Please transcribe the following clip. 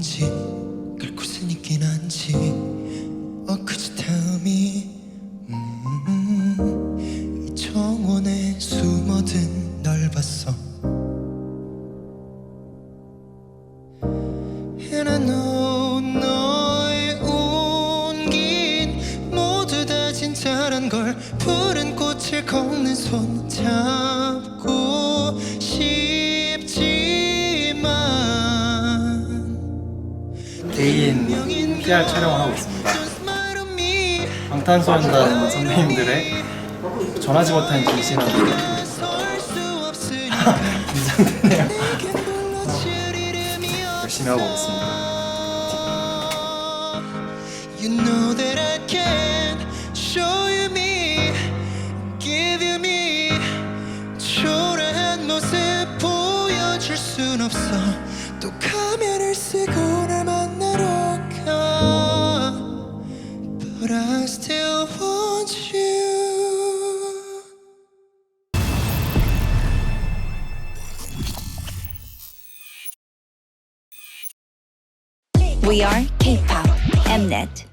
건지 갈 곳은 있긴 한지. 엊그제 다음이 음, 이 정원에 숨어든 널 봤어. And 너의 온긴 모두 다 진짜란 걸 푸른 꽃을 걷는 손잡 개인 PR 촬영을 하고 있습니다. 방탄소년단 선배님들의 전하지 못한 진실한 긴장되네요. 열심히 하고 있습니다. You know that I can show you me, give you me. 초라한 모습 보여줄 순 없어. 또 가면 But I still want you. We are K-pop Mnet.